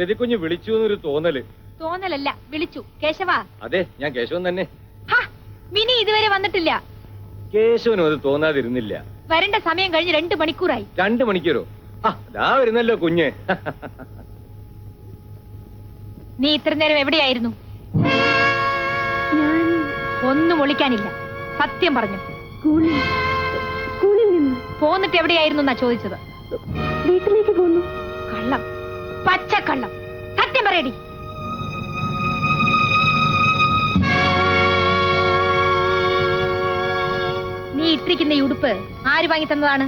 രതിക്കുഞ്ഞ് വിളിച്ചു എന്നൊരു തോന്നൽ. തോന്നലല്ല വിളിച്ചു. കേശവ. അതെ ഞാൻ കേശവൻ തന്നെ. ഹാ, മിനി ഇതുവരെ വന്നിട്ടില്ല. കേശവനും അത് തോന്നാതിരുന്നില്ല. വരേണ്ട സമയം കഴിഞ്ഞ് രണ്ട് മണിക്കൂറായി. രണ്ട് മണിക്കൂറോ? ആ വരുന്നല്ലോ കുഞ്ഞ്. നീ ഇത്ര നേരം എവിടെയായിരുന്നു? ഒന്നും ഒളിക്കാനില്ല. സത്യം പറഞ്ഞു. പോന്നിട്ട് എവിടെയായിരുന്നു എന്നാ ചോദിച്ചത്? വീട്ടിലേക്ക് പോന്നു. പറയടി നീ ഇട്ടിരിക്കുന്ന ഈ ഉടുപ്പ് ആര് വാങ്ങി തന്നതാണ്?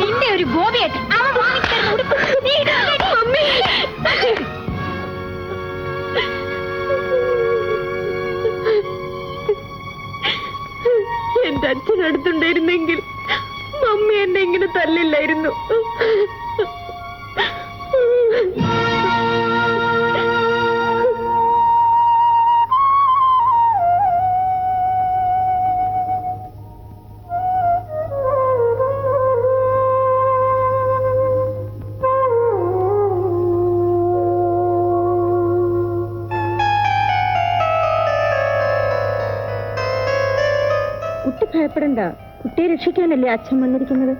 നിന്റെ ഒരു ഗോപിയേട്ടൻ. അവൻ വാങ്ങി തരുന്ന ഉടുപ്പ്. നീ ഇടുന്നില്ലടി. എന്റെ അച്ഛൻ അടുത്തുണ്ടായിരുന്നെങ്കിൽ മമ്മി എന്നെ ഇങ്ങനെ തല്ലില്ലായിരുന്നു. ഭയപ്പെടണ്ട. കുട്ടിയെ രക്ഷിക്കാനല്ലേ അച്ഛൻ വന്നിരിക്കുന്നത്?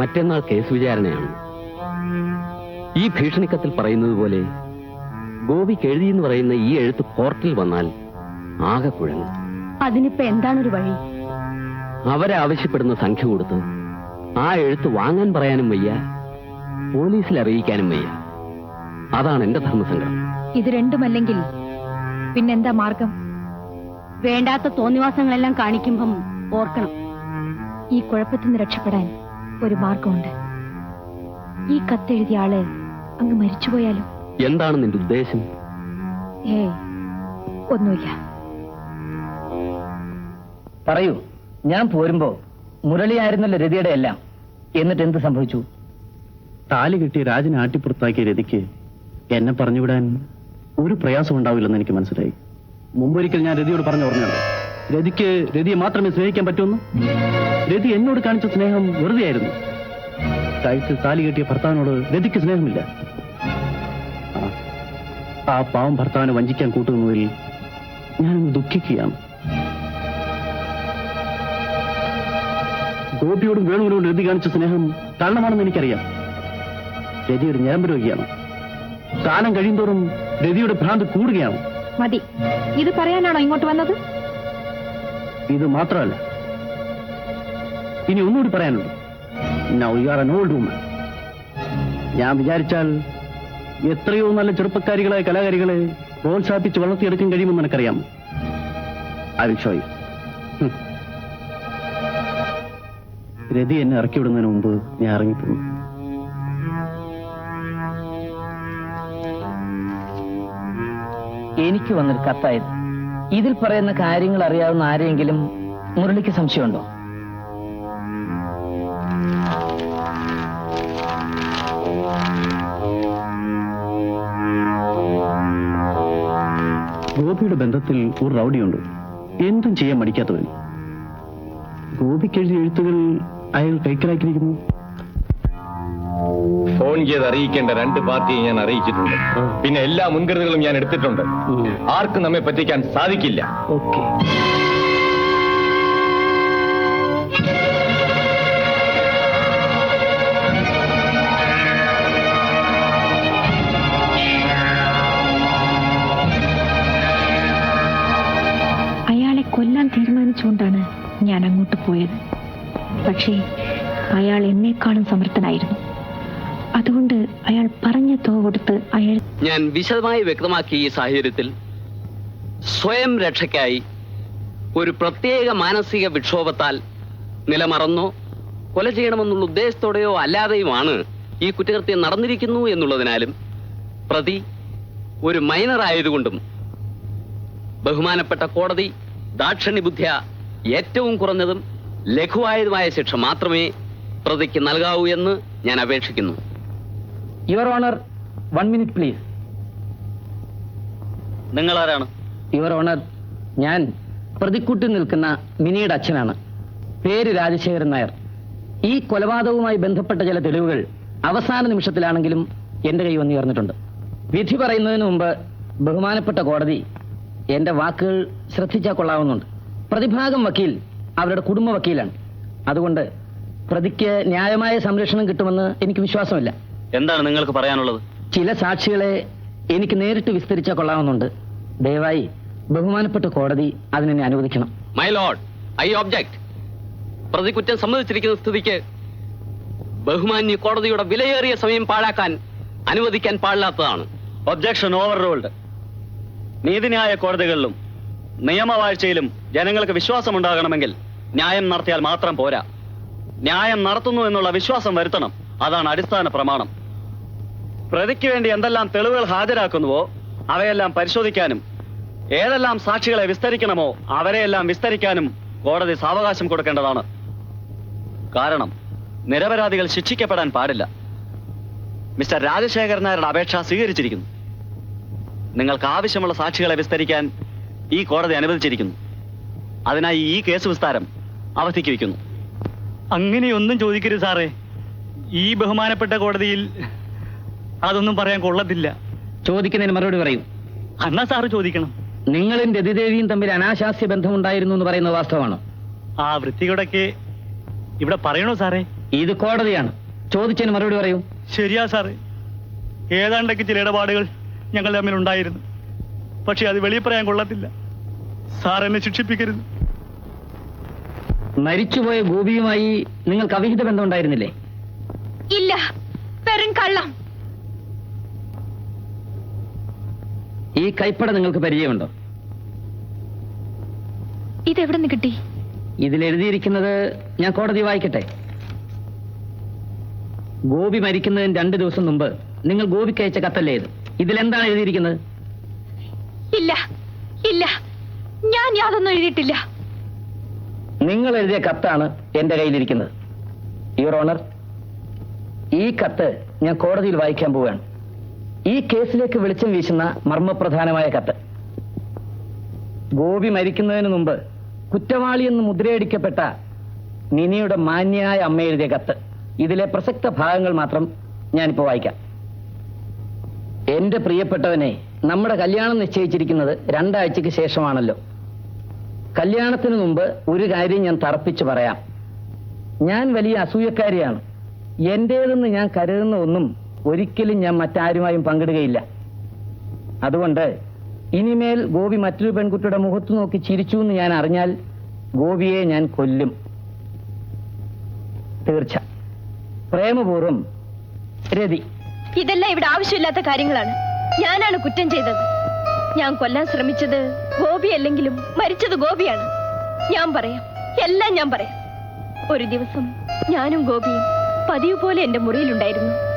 മറ്റന്നാൾ കേസ് വിചാരണയാണ്. ഈ ഭീഷണിക്കത്തിൽ പറയുന്നത് പോലെ ഗോപിക്ക് എഴുതിയെന്ന് പറയുന്ന ഈ എഴുത്ത് കോർട്ടിൽ വന്നാൽ ആകെ കുഴങ്ങും അതിനിപ്പോ എന്താണൊരു വഴി? അവരെ ആവശ്യപ്പെടുന്ന സംഖ്യ കൊടുത്ത് ആ എഴുത്ത് വാങ്ങാൻ പറയാനും വയ്യ പോലീസിൽ അറിയിക്കാനും വയ്യ. അതാണ് എന്റെ ധർമ്മസങ്കടം ഇത് രണ്ടുമല്ലെങ്കിൽ പിന്നെന്താ മാർഗം? വേണ്ടാത്ത തോന്നിവാസങ്ങളെല്ലാം കാണിക്കുമ്പം ഓർക്കണം. ഈ കുഴപ്പത്തിൽ നിന്ന് രക്ഷപ്പെടാൻ ഒരു മാർഗമുണ്ട്. ഈ കത്തെഴുതിയ ആൾ അങ്ങ് മരിച്ചുപോയാലോ? എന്താണ് നിന്റെ ഉദ്ദേശം? ഏ ഒന്നുമില്ല. പറയൂ ഞാൻ പോരുമ്പോ മുരളിയായിരുന്നല്ലോ രതിയുടെ എല്ലാം. എന്നിട്ട് എന്ത് സംഭവിച്ചു? താലി കിട്ടി രാജനെ ആട്ടിപ്പുറത്താക്കിയ രതിക്ക് എന്നെ പറഞ്ഞുവിടാൻ ഒരു പ്രയാസം ഉണ്ടാവില്ലെന്ന് എനിക്ക് മനസ്സിലായി. മുമ്പൊരിക്കൽ ഞാൻ രതിയോട് പറഞ്ഞു ഓർമ്മയുണ്ട്. രതിക്ക് രതിയെ മാത്രമേ സ്നേഹിക്കാൻ പറ്റുമെന്ന് രതി എന്നോട് കാണിച്ച സ്നേഹം വെറുതെയായിരുന്നു. കഴിച്ച് താലി കെട്ടിയ ഭർത്താവിനോട് രതിക്ക് സ്നേഹമില്ല. ആ, ആ പാവം ഭർത്താവിനെ വഞ്ചിക്കാൻ കൂട്ടുന്നതിൽ ഞാൻ ദുഃഖിക്കുകയാണ്. ഗോപിയോടും വേണുവിനോടും രതി കാണിച്ച സ്നേഹം കാരണമാണെന്ന് എനിക്കറിയാം. രതി ഒരു ഞരമ്പ് രോഗിയാണ്. കാലം കഴിയുന്തോറും രതിയുടെ ഭ്രാന്ത് കൂടുകയാണ്. മതി. ഇത് പറയാനാണോ ഇങ്ങോട്ട് വന്നത്? ഇത് മാത്രമല്ല. ഇനി ഒന്നുകൂടി പറയാനുണ്ട്. Now you are an old woman ഞാൻ വിചാരിച്ചാൽ എത്രയോ നല്ല ചെറുപ്പക്കാരികളായ കലാകാരികളെ പ്രോത്സാഹിപ്പിച്ച് വളർത്തിയെടുക്കാൻ കഴിയുമെന്ന് എനിക്കറിയാം I will show you Rathi എന്നെ ഇറക്കി വിടുന്നതിന് മുമ്പ് ഞാൻ ഇറങ്ങിപ്പോന്നു എനിക്ക് വന്നൊരു കത്തായത്. ഇതിൽ പറയുന്ന കാര്യങ്ങൾ അറിയാവുന്ന ആരെങ്കിലും മുരളിക്ക് സംശയമുണ്ടോ? ഗോപിയുടെ ബന്ധത്തിൽ ഒരു റൗഡിയുണ്ട്. എന്തും ചെയ്യാൻ മടിക്കാത്തവൻ. ഗോപിക്ക് എഴുതിയ എഴുത്തുകൾ അയാൾ കൈക്കലാക്കിയിരിക്കുന്നു ഫോൺ ചെയ്ത് അറിയിക്കേണ്ട രണ്ട് പാർട്ടിയെ ഞാൻ അറിയിച്ചിട്ടുണ്ട്. പിന്നെ എല്ലാ മുൻകരുതലുകളും ഞാൻ എടുത്തിട്ടുണ്ട്. ആർക്കും നമ്മെ പറ്റിക്കാൻ സാധിക്കില്ല. ഓക്കെ. അയാളെ കൊല്ലാൻ തീരുമാനിച്ചുകൊണ്ടാണ് ഞാൻ അങ്ങോട്ട് പോയത്. പക്ഷേ അയാൾ എന്നെക്കാളും സമർത്ഥനായിരുന്നു. തോ കൊടുത്ത് അയാൾ ഞാൻ വിശദമായി വ്യക്തമാക്കിയ ഈ സാഹചര്യത്തിൽ സ്വയം രക്ഷയ്ക്കായി ഒരു പ്രത്യേക മാനസിക വിക്ഷോഭത്താൽ നിലമറന്നോ കൊല ചെയ്യണമെന്നുള്ള ഉദ്ദേശത്തോടെയോ അല്ലാതെയുമാണ് ഈ കുറ്റകൃത്യം നടന്നിരിക്കുന്നു എന്നുള്ളതിനാലും പ്രതി ഒരു മൈനർ ആയതുകൊണ്ടും ബഹുമാനപ്പെട്ട കോടതി ദാക്ഷണ്യ ബുദ്ധ്യ ഏറ്റവും കുറഞ്ഞതും ലഘുവായതുമായ ശിക്ഷ മാത്രമേ പ്രതിക്ക് നൽകാവൂ എന്ന് ഞാൻ അപേക്ഷിക്കുന്നു. Your honour one minute please നിങ്ങൾ ആരാണ് യുവർ ഓണർ ഞാൻ പ്രതിക്കൂട്ടിൽ നിൽക്കുന്ന മിനിയുടെ അച്ഛനാണ്. പേര് രാജശേഖരൻ നായർ. ഈ കൊലപാതകവുമായി ബന്ധപ്പെട്ട ചില തെളിവുകൾ അവസാന നിമിഷത്തിലാണെങ്കിലും എന്റെ കൈ വന്നു ചേർന്നിട്ടുണ്ട് വിധി പറയുന്നതിന് മുമ്പ് ബഹുമാനപ്പെട്ട കോടതി എന്റെ വാക്കുകൾ ശ്രദ്ധിച്ചാൽ കൊള്ളാവുന്നുണ്ട്. പ്രതിഭാഗം വക്കീൽ അവരുടെ കുടുംബ വക്കീലാണ്. അതുകൊണ്ട് പ്രതിക്ക് ന്യായമായ സംരക്ഷണം കിട്ടുമെന്ന് എനിക്ക് വിശ്വാസമില്ല. എന്താണ് നിങ്ങൾക്ക് പറയാനുള്ളത്? ചില സാക്ഷികളെ എനിക്ക് നേരിട്ട് വിസ്തരിച്ച കൊള്ളാവുന്നുണ്ട്. ദയവായി ബഹുമാനപ്പെട്ട കോടതി അതിനെന്നെ അനുവദിക്കണം. മൈ ലോഡ് ഐ ഒബ്ജക്ട് പ്രതി കുറ്റം സമ്മതിച്ചിരിക്കുന്ന സ്ഥിതിക്ക് ബഹുമാന്യ കോടതിയുടെ വിലയേറിയ സമയം പാഴാക്കാൻ അനുവദിക്കാൻ പാടില്ലാത്തതാണ്. ഒബ്ജക്ഷൻ ഓവർ റൂൾഡ് നീതിന്യായ കോടതികളിലും നിയമവാഴ്ചയിലും ജനങ്ങൾക്ക് വിശ്വാസമുണ്ടാകണമെങ്കിൽ ന്യായം നടത്തിയാൽ മാത്രം പോരാ. ന്യായം നടത്തുന്നു എന്നുള്ള വിശ്വാസം വരുത്തണം. അതാണ് അടിസ്ഥാന പ്രമാണം. പ്രതിക്ക് വേണ്ടി എന്തെല്ലാം തെളിവുകൾ ഹാജരാക്കുന്നുവോ അവയെല്ലാം പരിശോധിക്കാനും ഏതെല്ലാം സാക്ഷികളെ വിസ്തരിക്കണമോ അവരെയെല്ലാം വിസ്തരിക്കാനും കോടതി സാവകാശം കൊടുക്കേണ്ടതാണ്. കാരണം നിരപരാധികൾ ശിക്ഷിക്കപ്പെടാൻ പാടില്ല. മിസ്റ്റർ രാജശേഖരൻ നായരുടെ അപേക്ഷ സ്വീകരിച്ചിരിക്കുന്നു. നിങ്ങൾക്ക് ആവശ്യമുള്ള സാക്ഷികളെ വിസ്തരിക്കാൻ ഈ കോടതി അനുവദിച്ചിരിക്കുന്നു. അതിനായി ഈ കേസ് വിസ്താരം അവധിക്ക് വയ്ക്കുന്നു. അങ്ങനെയൊന്നും ചോദിക്കരുത് സാറേ. ഈ ബഹുമാനപ്പെട്ട കോടതിയിൽ അതൊന്നും പറയാൻ കൊള്ളത്തില്ല. ചോദിക്കുന്നതിന് മറുപടി പറയും. അന്നാ സാറ് ചോദിക്കണം. നിങ്ങളും രതിദേവിയും തമ്മിൽ അനാശാസ്യ ബന്ധമുണ്ടായിരുന്നു എന്ന് പറയുന്നത് വാസ്തവമാണോ? ആ വൃത്തികേടൊക്കെ ഇവിടെ പറയണോ സാറേ? ഇത് കോടതിയാണ്. ചോദിച്ചതിന് മറുപടി പറയൂ. ശരിയാ സാറേ. ഏതാണ്ടൊക്കെ ചില ഇടപാടുകൾ ഞങ്ങൾ തമ്മിൽ ഉണ്ടായിരുന്നു. പക്ഷെ അത് വെളിയിൽ പറയാൻ കൊള്ളത്തില്ല. സാർ എന്നെ ശിക്ഷിപ്പിക്കരുത്. മരിച്ചുപോയ ഗോപിയുമായി നിങ്ങൾക്ക് അവിഹിത ബന്ധം ഉണ്ടായിരുന്നില്ലേ ഇല്ല. വെറും കള്ളം. ഈ കൈപ്പട നിങ്ങൾക്ക് പരിചയമുണ്ടോ? ഇതെവിടെ നിന്ന് കിട്ടി? ഇതിൽ എഴുതിയിരിക്കുന്നത് ഞാൻ കോടതി വായിക്കട്ടെ. ഗോപി മരിക്കുന്നതിന് രണ്ട് ദിവസം മുമ്പ് നിങ്ങൾ ഗോപിക്ക് അയച്ച കത്തല്ലേ ഇത്? ഇതിലെന്താണ് എഴുതിയിരിക്കുന്നത്? ഇല്ല ഇല്ല. ഞാൻ യാതൊന്നും എഴുതിയിട്ടില്ല. നിങ്ങൾ എഴുതിയ കത്താണ് എന്റെ കയ്യിലിരിക്കുന്നത്. യുവർ ഓണർ ഈ കത്ത് ഞാൻ കോടതിയിൽ വായിക്കാൻ പോവുകയാണ്. ഈ കേസിലേക്ക് വെളിച്ചം വീശുന്ന മർമ്മപ്രധാനമായ കത്ത്. ഗോപി മരിക്കുന്നതിന് മുമ്പ് കുറ്റവാളി എന്ന് മുദ്രയടിക്കപ്പെട്ട മിനിയുടെ മാന്യായ അമ്മ എഴുതിയ കത്ത്. ഇതിലെ പ്രസക്ത ഭാഗങ്ങൾ മാത്രം ഞാനിപ്പോൾ വായിക്കാം. എന്റെ പ്രിയപ്പെട്ടവനെ നമ്മുടെ കല്യാണം നിശ്ചയിച്ചിരിക്കുന്നത് രണ്ടാഴ്ചയ്ക്ക് ശേഷമാണല്ലോ. കല്യാണത്തിന് മുമ്പ് ഒരു കാര്യം ഞാൻ തറപ്പിച്ചു പറയാം. ഞാൻ വലിയ അസൂയക്കാരിയാണ്. എന്റേതെന്ന് ഞാൻ കരുതുന്ന ഒന്നും ഒരിക്കലും ഞാൻ മറ്റാരുമായും പങ്കിടുകയില്ല. അതുകൊണ്ട് ഇനിമേൽ ഗോപി മറ്റൊരു പെൺകുട്ടിയുടെ മുഖത്ത് നോക്കി ചിരിച്ചു എന്ന് ഞാൻ അറിഞ്ഞാൽ ഗോപിയെ ഞാൻ കൊല്ലും. തീർച്ച. പ്രേമപൂർവം രതി. ഇതെല്ലാം ഇവിടെ ആവശ്യമില്ലാത്ത കാര്യങ്ങളാണ്. ഞാനാണ് കുറ്റം ചെയ്തത്. ഞാൻ കൊല്ലാൻ ശ്രമിച്ചത് ഗോപി അല്ലെങ്കിലും മരിച്ചത് ഗോപിയാണ്. ഞാൻ പറയാം. എല്ലാം ഞാൻ പറയാം. ഒരു ദിവസം ഞാനും ഗോപിയും പതിവ് പോലെ എന്റെ മുറിയിലുണ്ടായിരുന്നു.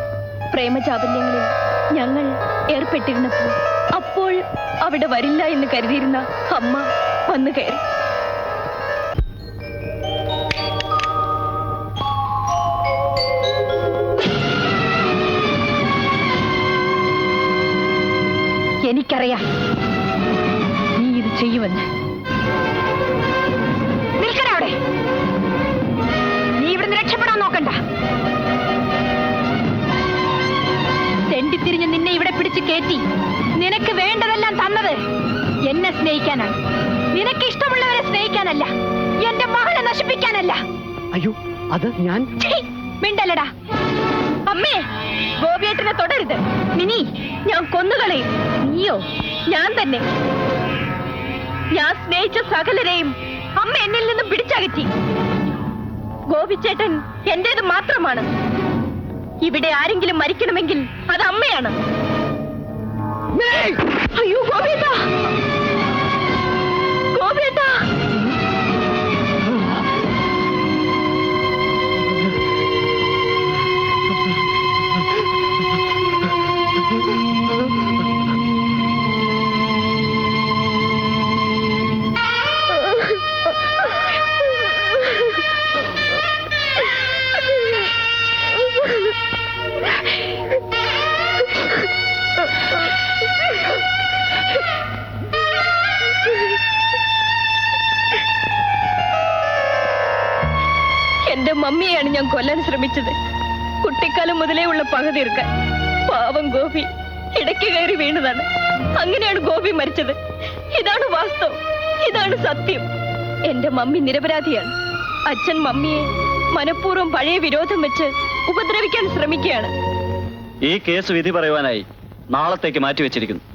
പ്രേമചാപല്യങ്ങളിൽ ഞങ്ങൾ ഏർപ്പെട്ടിരുന്നപ്പോൾ അപ്പോൾ അവിടെ വരില്ല എന്ന് കരുതിയിരുന്ന അമ്മ വന്നു കയറി. എനിക്കറിയാം നീ ഇത് ചെയ്യുമെന്ന്. നിൽക്കണ അവിടെ. നീ ഇവിടുന്ന് രക്ഷപ്പെടാൻ നോക്കണ്ട. തെണ്ടിത്തിരിഞ്ഞ് നിന്നെ ഇവിടെ പിടിച്ച് കയറ്റി നിനക്ക് വേണ്ടതെല്ലാം തന്നത് എന്നെ സ്നേഹിക്കാനാണ്. നിനക്ക് ഇഷ്ടമുള്ളവരെ സ്നേഹിക്കാനല്ല. എന്റെ മകളെ നശിപ്പിക്കാനല്ല. അയ്യോ അത് ഞാൻ മിണ്ടല്ലടാ. അമ്മേ ഗോപിയേട്ടനെ തുടരുത്. മിനി ഞാൻ കൊന്നുകളയും. നീയോ ഞാൻ തന്നെ. ഞാൻ സ്നേഹിച്ച സകലരെയും അമ്മ എന്നിൽ നിന്നും പിടിച്ചകറ്റി. ഗോപിച്ചേട്ടൻ എന്റേത് മാത്രമാണ്. ഇവിടെ ആരെങ്കിലും മരിക്കണമെങ്കിൽ അത് അമ്മയാണ്. അയ്യോ ഗോപിയേട്ടാ ഗോപിയേട്ടാ മമ്മിയെയാണ് ഞാൻ കൊല്ലാൻ ശ്രമിച്ചത്. കുട്ടിക്കാലം മുതലേ ഉള്ള പക തീർക്കാൻ പാവം ഗോപി. ഇടയ്ക്ക് കയറി വീണതാണ്. അങ്ങനെയാണ് ഗോപി മരിച്ചത്. ഇതാണ് വാസ്തവം. ഇതാണ് സത്യം. എന്റെ മമ്മി നിരപരാധിയാണ്. അച്ഛൻ മമ്മിയെ മനഃപൂർവം പഴയ വിരോധം വെച്ച് ഉപദ്രവിക്കാൻ ശ്രമിക്കുകയാണ്. ഈ കേസ് വിധി പറയുവാനായി നാളത്തേക്ക് മാറ്റിവെച്ചിരിക്കുന്നു.